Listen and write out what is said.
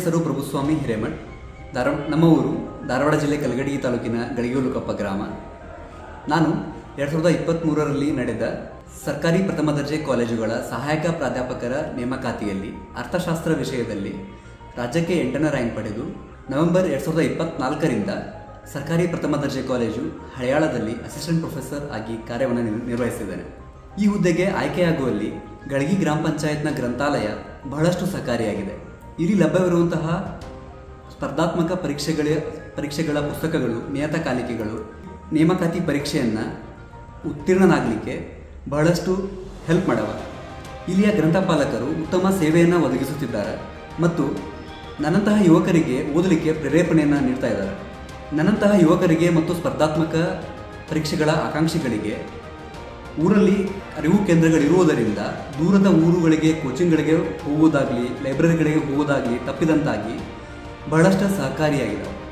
ಹೆಸರು ಪ್ರಭುಸ್ವಾಮಿ ಹಿರೇಮಠ್ ಧಾರ ನಮ್ಮ ಊರು ಧಾರವಾಡ ಜಿಲ್ಲೆ ಕಲಗಡಿ ತಾಲೂಕಿನ ಗಳಿಗೋಲುಕಪ್ಪ ಗ್ರಾಮ. ನಾನು ಎರಡು ಸಾವಿರದ ಇಪ್ಪತ್ತ್ಮೂರರಲ್ಲಿ ನಡೆದ ಸರ್ಕಾರಿ ಪ್ರಥಮ ದರ್ಜೆ ಕಾಲೇಜುಗಳ ಸಹಾಯಕ ಪ್ರಾಧ್ಯಾಪಕರ ನೇಮಕಾತಿಯಲ್ಲಿ ಅರ್ಥಶಾಸ್ತ್ರ ವಿಷಯದಲ್ಲಿ ರಾಜ್ಯಕ್ಕೆ ಎಂಟನೇ ರ್ಯಾಂಕ್ ಪಡೆದು ನವೆಂಬರ್ ಎರಡು ಸಾವಿರದ ಇಪ್ಪತ್ತ್ನಾಲ್ಕರಿಂದ ಸರ್ಕಾರಿ ಪ್ರಥಮ ದರ್ಜೆ ಕಾಲೇಜು ಹಳೆಯಾಳದಲ್ಲಿ ಅಸಿಸ್ಟೆಂಟ್ ಪ್ರೊಫೆಸರ್ ಆಗಿ ಕಾರ್ಯವನ್ನು ನಿರ್- ನಿರ್ವಹಿಸಿದ್ದೇನೆ. ಈ ಹುದ್ದೆಗೆ ಆಯ್ಕೆಯಾಗುವಲ್ಲಿ ಗಳಗಿ ಗ್ರಾಮ ಪಂಚಾಯತ್ನ ಗ್ರಂಥಾಲಯ ಬಹಳಷ್ಟು ಸಹಕಾರಿಯಾಗಿದೆ. ಇಲ್ಲಿ ಲಭ್ಯವಿರುವಂತಹ ಸ್ಪರ್ಧಾತ್ಮಕ ಪರೀಕ್ಷೆಗಳ ಪರೀಕ್ಷೆಗಳ ಪುಸ್ತಕಗಳು, ನಿಯತಕಾಲಿಕೆಗಳು, ನೇಮಕಾತಿ ಪರೀಕ್ಷೆಯನ್ನು ಉತ್ತೀರ್ಣನಾಗಲಿಕ್ಕೆ ಬಹಳಷ್ಟು ಹೆಲ್ಪ್ ಮಾಡವ. ಇಲ್ಲಿಯ ಗ್ರಂಥಪಾಲಕರು ಉತ್ತಮ ಸೇವೆಯನ್ನು ಒದಗಿಸುತ್ತಿದ್ದಾರೆ ಮತ್ತು ನನ್ನಂತಹ ಯುವಕರಿಗೆ ಓದಲಿಕ್ಕೆ ಪ್ರೇರೇಪಣೆಯನ್ನು ನೀಡ್ತಾ ಇದ್ದಾರೆ. ನನ್ನಂತಹ ಯುವಕರಿಗೆ ಮತ್ತು ಸ್ಪರ್ಧಾತ್ಮಕ ಪರೀಕ್ಷೆಗಳ ಆಕಾಂಕ್ಷಿಗಳಿಗೆ ಊರಲ್ಲಿ ಅರಿವು ಕೇಂದ್ರಗಳಿರುವುದರಿಂದ ದೂರದ ಊರುಗಳಿಗೆ ಕೋಚಿಂಗ್ಗಳಿಗೆ ಹೋಗುವುದಾಗಲಿ ಲೈಬ್ರರಿಗಳಿಗೆ ಹೋಗುವುದಾಗಲಿ ತಪ್ಪಿದಂತಾಗಿ ಬಹಳಷ್ಟು ಸಹಕಾರಿಯಾಗಿದೆ